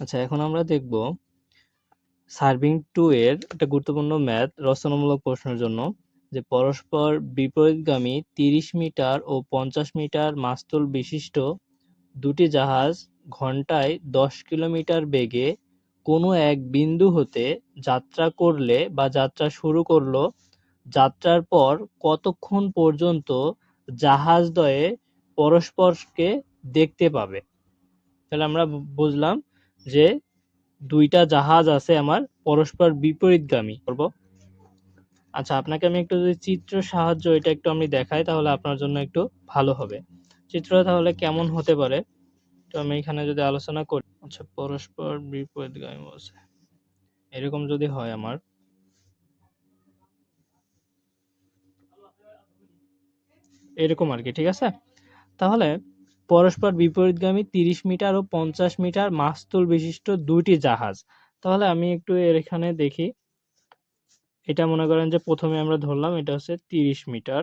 আচ্ছা এখন আমরা দেখব সার্ভিং টু এর একটা গুরুত্বপূর্ণ ম্যাথ রচনামূলক প্রশ্নের জন্য যে পরস্পর বিপরীতগামী তিরিশ মিটার ও পঞ্চাশ মিটার মাস্তুল বিশিষ্ট দুটি জাহাজ ঘন্টায় দশ কিলোমিটার বেগে কোনো এক বিন্দু হতে যাত্রা করলে বা যাত্রা শুরু করল, যাত্রার পর কতক্ষণ পর্যন্ত জাহাজদ্বয়ে পরস্পরকে দেখতে পাবে? তাহলে আমরা বুঝলাম যে দুইটা জাহাজ আছে আমার পরস্পর বিপরীতগামী, করব? আচ্ছা আপনাকে আমি একটু যদি চিত্র সাহায্য এটা একটু আমি দেখাই, তাহলে আপনার জন্য একটু ভালো হবে। চিত্রটা তাহলে কেমন হতে পারে? তো আমি এখানে যদি আলোচনা করি আচ্ছা পরস্পর বিপরীতগামী বলছে। এরকম যদি হয় আমার। এরকম আর কি, ঠিক আছে? তাহলে পরস্পর বিপরীতগামী তিরিশ মিটার ও পঞ্চাশ মিটার মাস্তুল বিশিষ্ট দুইটি জাহাজ। তাহলে আমি একটু এর এখানে দেখি। এটা মনে করেন যে প্রথমে আমরা ধরলাম, এটা হচ্ছে তিরিশ মিটার।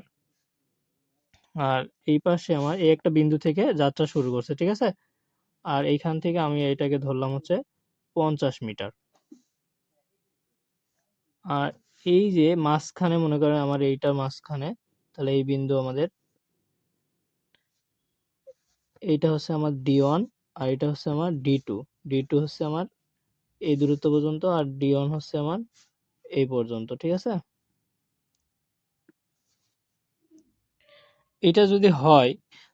আর এই পাশে আমার এই একটা বিন্দু থেকে যাত্রা শুরু করছে, ঠিক আছে? আর এইখান থেকে আমি এটাকে ধরলাম হচ্ছে পঞ্চাশ মিটার। আর এই যে মাঝখানে মনে করেন আমার এইটা মাঝখানে, তাহলে এই বিন্দু আমাদের এইটা হচ্ছে আমার ডি ওয়ান আর এটা হচ্ছে আমার ডি টু ডি টু হচ্ছে আমার এই দূরত্ব পর্যন্ত আর ডি ওয়ান হচ্ছে আমার এই পর্যন্ত, ঠিক আছে? এটা যদি হয়,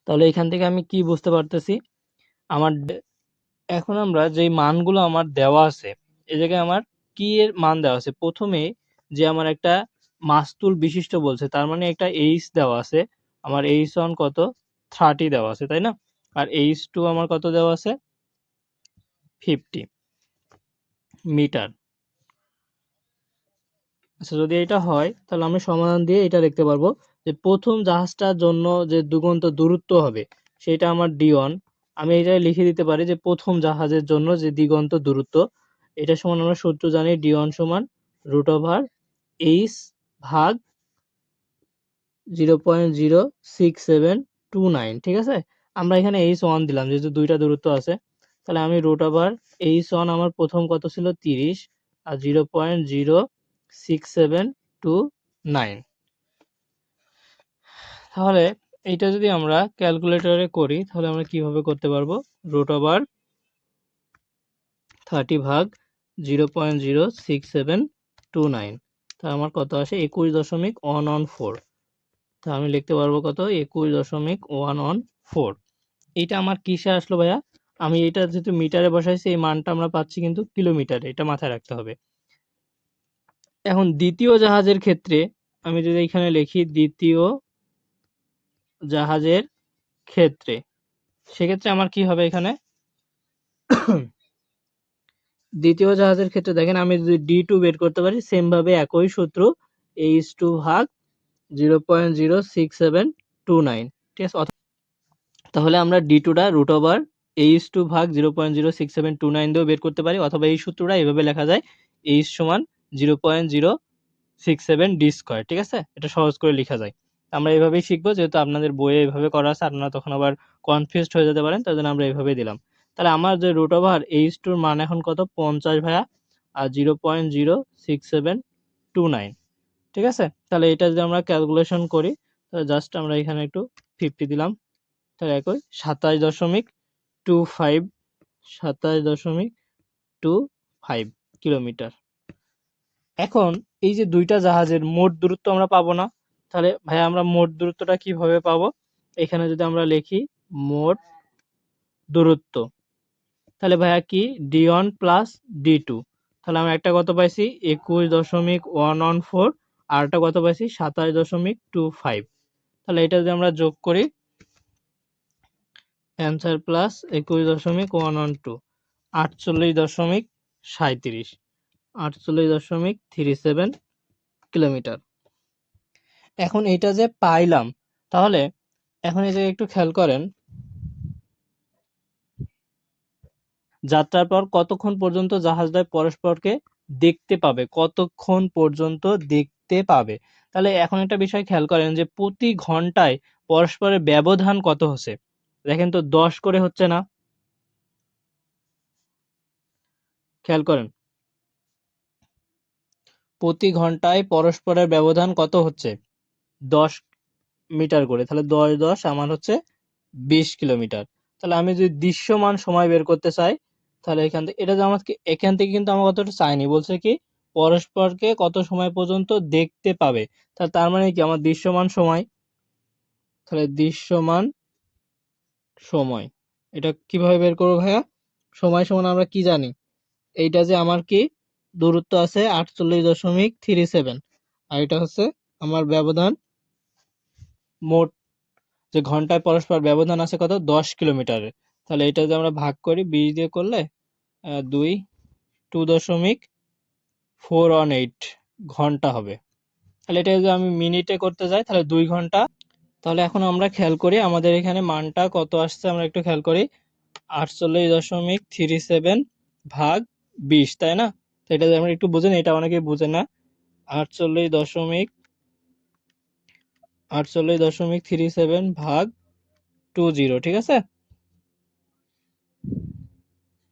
তাহলে এখান থেকে আমি কি বুঝতে পারতেছি? আমার এখন আমরা যেই মানগুলো আমার দেওয়া আছে, এই জায়গায় আমার কি এর মান দেওয়া আছে? প্রথমে যে আমার একটা মাস্তুল বিশিষ্ট বলছে, তার মানে একটা এইচ দেওয়া আছে, আমার এইচ ওয়ান কত? থার্টি দেওয়া আছে, তাই না? আর এইচ টু আমার কত দেওয়া আছে? ফিফটি মিটার আচ্ছা যদি এটা হয়, তাহলে আমি সমাধান দিয়ে এটা দেখতে পারব যে প্রথম জাহাজটার জন্য যে দুগন্ত দূরত্ব হবে, সেটা আমার ডি ওয়ান আমি এটা লিখে দিতে পারি যে প্রথম জাহাজের জন্য যে দিগন্ত দূরত্ব, এটা সমান আমরা সূত্র জানি ডি ওয়ান সমান রুট ওভার এইচ ভাগ zero point zero six seven two nine ঠিক আছে? আমরা এখানে এইচ ওয়ান দিলাম, যেহেতু দুইটা দূরত্ব আছে, তাহলে আমি রুট ওভার এইচ ওয়ান আমার প্রথম কত ছিল? তিরিশ, আর zero point zero six seven two nine তাহলে এইটা যদি আমরা ক্যালকুলেটরে করি, তাহলে আমরা কীভাবে করতে পারব? রুট ওভার থার্টি ভাগ zero point zero six seven two nine তা আমার কত আসে? একুশ দশমিক ওয়ান ওয়ান ফোর তা আমি লিখতে পারব কত? একুশ দশমিক ওয়ান ওয়ান ফোর এইটা আমার কিসে আসলো ভাইয়া? আমি এটা যেহেতু মিটারে বসাইছি, এই মানটা আমরা পাচ্ছি কিন্তু কিলোমিটারে, এটা মাথায় রাখতে হবে। এখন দ্বিতীয় জাহাজের ক্ষেত্রে আমি যদি এখানে লিখি দ্বিতীয় জাহাজের ক্ষেত্রে, সেক্ষেত্রে আমার কি হবে এখানে? দ্বিতীয় জাহাজের ক্ষেত্রে দেখেন আমি যদি ডি টু বের করতে পারি সেম ভাবে একই সূত্র এইচ টু ভাগ zero point zero six seven two nine, ঠিক আছে? তাহলে আমরা ডি টুটা রুট ওভার এইচ টু ভাগ zero point zero six seven two nine দিয়েও বের করতে পারি, অথবা এই সূত্রটা এভাবে লেখা যায় এইচ সমান zero point zero six seven D square ঠিক আছে? এটা সহজ করে লেখা যায়। আমরা এইভাবেই শিখব, যেহেতু আপনাদের বইয়ে এইভাবে করা আছে, আপনারা তখন আবার কনফিউজড হয়ে যেতে পারেন, তার জন্য আমরা এইভাবে দিলাম। তাহলে আমার যে রুট ওভার এইচ টুর মান এখন কত? পঞ্চাশ ভাইয়া, আর zero point zero six seven two nine ঠিক আছে? তাহলে এটা যদি আমরা ক্যালকুলেশন করি, তাহলে জাস্ট আমরা এখানে একটু ফিফটি দিলাম। তাহলে একই সাতাশ দশমিক টু ফাইভ, সাতাশ দশমিক টু ফাইভ কিলোমিটার। এখন এই যে দুইটা জাহাজের মোট দূরত্ব আমরা পাবো না, তাহলে ভাই আমরা মোট দূরত্বটা কীভাবে পাবো? এখানে যদি আমরা লিখি মোট দূরত্ব, তাহলে ভাইয়া কি? D one plus D two. তাহলে আমরা একটা কত পাইছি? একুশ দশমিক ওয়ান ওয়ান ফোর, আর একটা কত পাইছি? সাতাশ দশমিক টু ফাইভ। তাহলে এটা যদি আমরা যোগ করি অ্যান্সার প্লাস একুশ দশমিক ওয়ান ওয়ান টু, আটচল্লিশ দশমিক সাঁত্রিশ আটচল্লিশ দশমিক থ্রি সেভেন কিলোমিটার। এখন এটা যে পাইলাম, তাহলে এখন যে একটু খেয়াল করেন, যাত্রার পর কতক্ষণ পর্যন্ত জাহাজদ্বয় পরস্পরকে দেখতে পাবে? কতক্ষণ পর্যন্ত দেখতে পাবে? তাহলে এখন একটা বিষয় খেয়াল করেন যে প্রতি ঘন্টায় পরস্পরের ব্যবধান কত হচ্ছে? দেখেন তো দশ করে হচ্ছে না। খেয়াল করেন। প্রতি ঘন্টায় পরস্পরের ব্যবধান কত হচ্ছে? দশ মিটার করে। তাহলে দশ দশ আমার হচ্ছে বিশ কিলোমিটার। তাহলে আমি যদি দৃশ্যমান সময় বের করতে চাই, তাহলে এখান থেকে, এটা যে আমাকে, এখান থেকে কিন্তু আমার কতটা চাইনি। বলছে কি, পরস্পরকে কত সময় পর্যন্ত দেখতে পাবে? তাহলে তার মানে কি, আমার দৃশ্যমান সময়? তাহলে দৃশ্যমান সময়। এটা কীভাবে বের করব ভাইয়া? সময় সমান আমরা কি জানি? এইটা যে আমার কি দূরত্ব আছে আটচল্লিশ দশমিক থ্রি সেভেন। আর এটা হচ্ছে আমার ব্যবধান মোট যে ঘন্টায় পরস্পর ব্যবধান আছে কত? দশ কিলোমিটারের। তাহলে এটা যদি আমরা ভাগ করি বিশ দিয়ে করলে দুই টু দশমিক ফোর ওয়ান এইট ঘণ্টা হবে। তাহলে এটা যদি আমি মিনিটে করতে যাই, তাহলে দুই ঘণ্টা তাহলে এখন আমরা খেয়াল করি আমাদের এখানে মানটা কত আসছে, আমরা একটু খেয়াল করি। আটচল্লিশ দশমিক থ্রি সেভেন ভাগ বিশ, তাই না? তো এটা আমরা একটু বুঝেন এটা অনেকেই বুঝে না। আটচল্লিশ দশমিক আটচল্লিশ দশমিক থ্রি সেভেন ভাগ টু জিরো ঠিক আছে?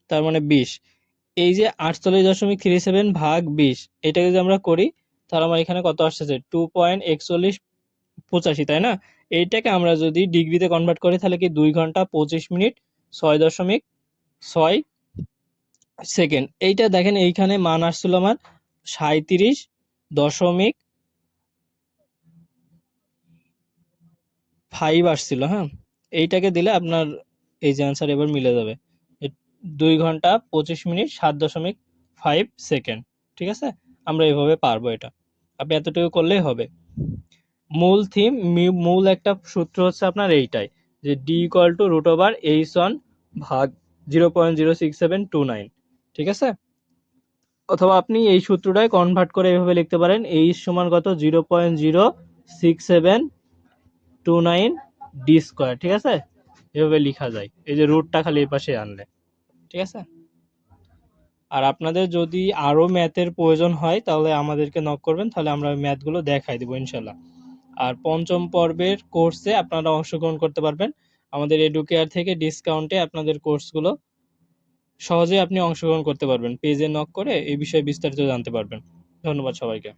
তার মানে বিশ। এই যে আটচল্লিশ দশমিক থ্রি সেভেন ভাগ বিশ এটা যদি আমরা করি, তাহলে আমার এখানে কত আসছে টু পয়েন্ট একচল্লিশ পঁচাশি, তাই না? এইটাকে আমরা যদি ডিগ্রিতে কনভার্ট করি, তাহলে কি দুই ঘণ্টা পঁচিশ মিনিট, ছয় দশমিক ছয় সেকেন্ড এইটা দেখেন, এইখানে মান আসছিল আমার সাঁত্রিশ দশমিক ফাইভ আসছিল হ্যাঁ? এইটাকে দিলে আপনার এই যে অ্যান্সার এবার মিলে যাবে। দুই ঘণ্টা পঁচিশ মিনিট, সাত দশমিক ফাইভ সেকেন্ড ঠিক আছে? আমরা এভাবে পারব এটা। আপনি এতটুকু করলেই হবে। মূল থিম মূল একটা সূত্র হচ্ছে আপনার এইটাই, যে D equal to root over H one ভাগ zero point zero six seven two nine ঠিক আছে? অথবা আপনি এই সূত্রটাই কনভার্ট করে এভাবে লিখতে পারেন এইচ সমান কত? Zero point zero six seven two nine D square ঠিক আছে? এভাবে লেখা যায়, এই যে রুটটা খালি এই পাশে আনলে, ঠিক আছে? আর আপনাদের যদি আরও ম্যাথের প্রয়োজন হয়, তাহলে আমাদেরকে নক করবেন, তাহলে আমরা ম্যাথগুলো দেখাই দেবো, ইনশাল্লাহ। আর পঞ্চম পর্বের কোর্সে আপনারা অংশগ্রহণ করতে পারবেন। আমাদের এডুকেয়ার থেকে ডিসকাউন্টে আপনাদের কোর্সগুলো সহজে আপনি অংশগ্রহণ করতে পারবেন। পেজে নক করে এই বিষয়ে বিস্তারিত জানতে পারবেন। ধন্যবাদ সবাইকে।